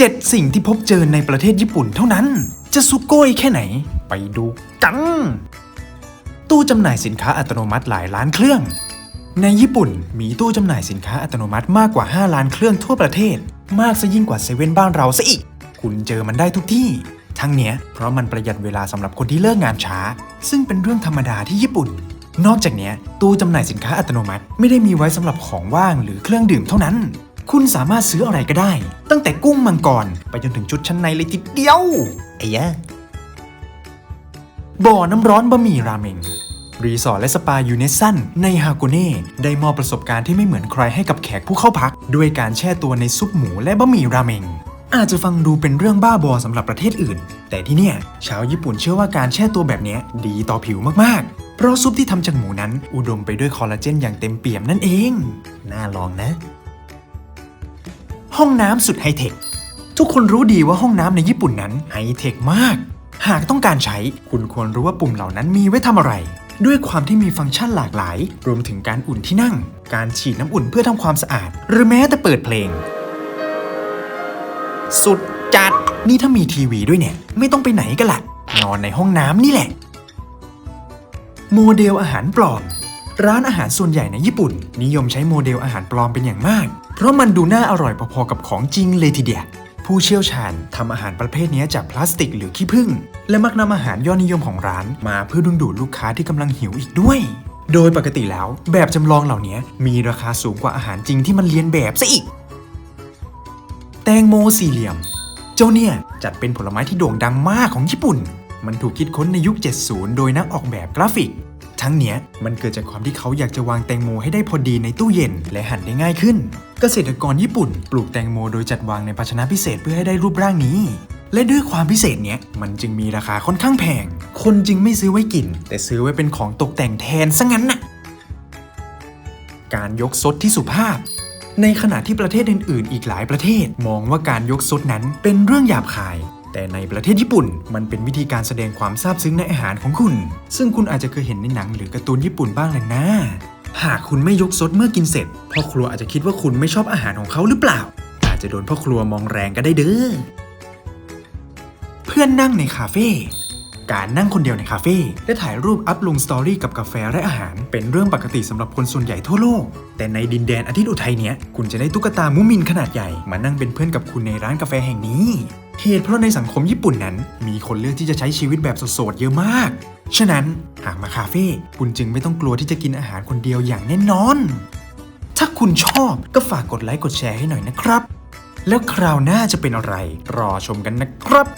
7 สิ่งที่พบเจอในประเทศญี่ปุ่นเท่านั้น จะสุโกยแค่ไหน ไปดูกัน ตู้จำหน่ายสินค้าอัตโนมัติหลายล้านเครื่อง ในญี่ปุ่นมีตู้จำหน่ายสินค้าอัตโนมัติมากกว่า 5 ล้านเครื่องทั่วประเทศ มากซะยิ่งกว่าเซเว่นบ้านเราซะอีก คุณเจอมันได้ทุกที่ ทั้งเนี้ยเพราะมันประหยัดเวลาสำหรับคนที่เลิกงานช้า ซึ่งเป็นเรื่องธรรมดาที่ญี่ปุ่น นอกจากเนี้ยตู้จำหน่ายสินค้าอัตโนมัติไม่ได้มีไว้สำหรับของว่างหรือเครื่องดื่มเท่านั้น คุณสามารถซื้ออะไรก็ได้ ตั้งแต่กุ้งมังกร ไปจนถึงชุดชั้นในเลยทีเดียวไอ้ยะบ่อน้ำร้อนบะหมี่ราเมงรีสอร์ทและสปายูเนสซันในฮาโกเน่ได้มอบประสบการณ์ที่ไม่เหมือนใครให้กับแขกผู้เข้าพัก ด้วยการแช่ตัวในซุปหมูและบะหมี่ราเมง อาจจะฟังดูเป็นเรื่องบ้าบอสำหรับประเทศอื่น แต่ที่เนี่ยชาวญี่ปุ่นเชื่อว่าการแช่ตัวแบบเนี้ยดีต่อผิวมากๆ เพราะซุปที่ทำจากหมูนั้น อุดมไปด้วยคอลลาเจนอย่างเต็มเปี่ยมนั่นเอง น่าลองนะ ห้องน้ำสุดไฮเทค ทุกคนรู้ดีว่าห้องน้ำในญี่ปุ่นนั้นไฮเทคมาก หากต้องการใช้ คุณควรรู้ว่าปุ่มเหล่านั้นมีไว้ทำอะไร ด้วยความที่มีฟังก์ชันหลากหลาย รวมถึงการอุ่นที่นั่ง การฉีดน้ำอุ่นเพื่อทำความสะอาด หรือแม้แต่เปิดเพลง สุดจัด นี่ถ้ามีทีวีด้วยเนี่ย ไม่ต้องไปไหนกันละนอนในห้องน้ำนี่แหละ โมเดลอาหารปลอม ร้านอาหารส่วนใหญ่ในญี่ปุ่น นิยมใช้โมเดลอาหารปลอมเป็นอย่างมาก เพราะมันดูน่าอร่อยพอๆกับของจริงเลยทีเดียวผู้เชี่ยวชาญทำอาหารประเภทนี้จากพลาสติกหรือขี้ผึ้งและมักนำอาหารยอดนิยมของร้านมาเพื่อดึงดูดลูกค้าที่กำลังหิวอีกด้วย โดยปกติแล้ว แบบจำลองเหล่านี้มีราคาสูงกว่าอาหารจริงที่มันเลียนแบบซะอีก แตงโมสี่เหลี่ยม เจ้าเนี่ยจัดเป็นผลไม้ที่โด่งดังมากของญี่ปุ่น มันถูกคิดค้นในยุค 70 โดยนักออกแบบกราฟิก ทั้งเนี้ยมันเกิดจากความที่เขาอยากจะวางแตงโมให้ได้พอดีในตู้เย็นและหั่นได้ง่ายขึ้น เกษตรกรญี่ปุ่น ปลูกแตงโมโดยจัดวางในภาชนะพิเศษเพื่อให้ได้รูปร่างนี้ และด้วยความพิเศษเนี้ยมันจึงมีราคาค่อนข้างแพง คนจึงไม่ซื้อไว้กิน แต่ซื้อไว้เป็นของตกแต่งแทนซะงั้นน่ะการยกซดที่สุภาพในขณะที่ประเทศอื่น ๆ อีกหลายประเทศ มองว่าการยกซดนั้นเป็นเรื่องหยาบคาย แต่ในประเทศญี่ปุ่นมันเป็นวิธีการแสดงความซาบซึ้งในอาหารของคุณ ซึ่งคุณอาจจะเคยเห็นในหนังหรือการ์ตูนญี่ปุ่นบ้างแหละนะ หากคุณไม่ยกซดเมื่อกินเสร็จพ่อครัวอาจจะคิดว่าคุณไม่ชอบอาหารของเขาหรือเปล่า อาจจะโดนพ่อครัวมองแรงก็ได้เด้อ เพื่อนนั่งในคาเฟ่ การนั่งคนเดียวในคาเฟ่และถ่ายรูปอัพลงสตอรี่กับกาแฟและอาหาร เป็นเรื่องปกติสำหรับคนส่วนใหญ่ทั่วโลก แต่ในดินแดนอาทิตย์อุทัยเนี้ยคุณจะได้ตุ๊กตามุมินขนาดใหญ่ มานั่งเป็นเพื่อนกับคุณในร้านกาแฟแห่งนี้เหตุเพราะในสังคมญี่ปุ่นนั้น มีคนเลือกที่จะใช้ชีวิตแบบโสดๆเยอะมาก ฉะนั้นหากมาคาเฟ่คุณจึงไม่ต้องกลัวที่จะกินอาหารคนเดียวอย่างแน่นอน ถ้าคุณชอบก็ฝากกดไลค์กดแชร์ให้หน่อยนะครับ แล้วคราวหน้าจะเป็นอะไร รอชมกันนะครับ